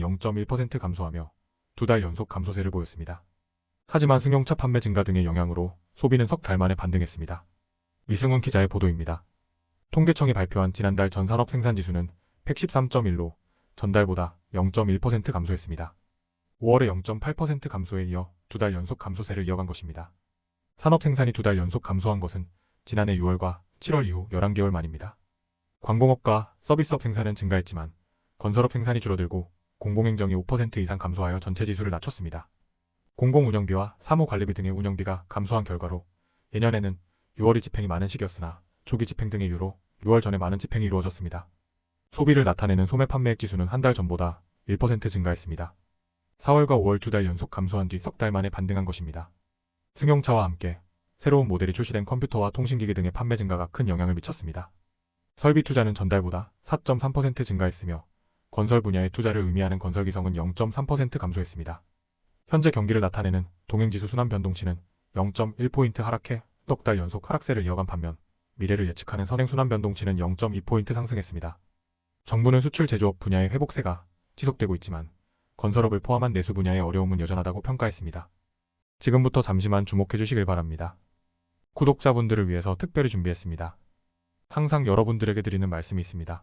0.1% 감소하며 두 달 연속 감소세를 보였습니다. 하지만 승용차 판매 증가 등의 영향으로 소비는 석 달 만에 반등했습니다. 이승훈 기자의 보도입니다. 통계청이 발표한 지난달 전 산업 생산지수는 113.1로 전달보다 0.1% 감소했습니다. 5월에 0.8% 감소에 이어 두 달 연속 감소세를 이어간 것입니다. 산업 생산이 두 달 연속 감소한 것은 지난해 6월과 7월 이후 11개월 만입니다. 광공업과 서비스업 생산은 증가했지만 건설업 생산이 줄어들고 공공행정이 5% 이상 감소하여 전체 지수를 낮췄습니다. 공공운영비와 사무관리비 등의 운영비가 감소한 결과로 예년에는 6월이 집행이 많은 시기였으나 조기 집행 등의 이유로 6월 전에 많은 집행이 이루어졌습니다. 소비를 나타내는 소매 판매액 지수는 한 달 전보다 1% 증가했습니다. 4월과 5월 두 달 연속 감소한 뒤 석 달 만에 반등한 것입니다. 승용차와 함께 새로운 모델이 출시된 컴퓨터와 통신기기 등의 판매 증가가 큰 영향을 미쳤습니다. 설비 투자는 전달보다 4.3% 증가했으며 건설 분야의 투자를 의미하는 건설기성은 0.3% 감소했습니다. 현재 경기를 나타내는 동행지수 순환 변동치는 0.1포인트 하락해 넉 달 연속 하락세를 이어간 반면 미래를 예측하는 선행 순환 변동치는 0.2포인트 상승했습니다. 정부는 수출 제조업 분야의 회복세가 지속되고 있지만 건설업을 포함한 내수 분야의 어려움은 여전하다고 평가했습니다. 지금부터 잠시만 주목해 주시길 바랍니다. 구독자분들을 위해서 특별히 준비했습니다. 항상 여러분들에게 드리는 말씀이 있습니다.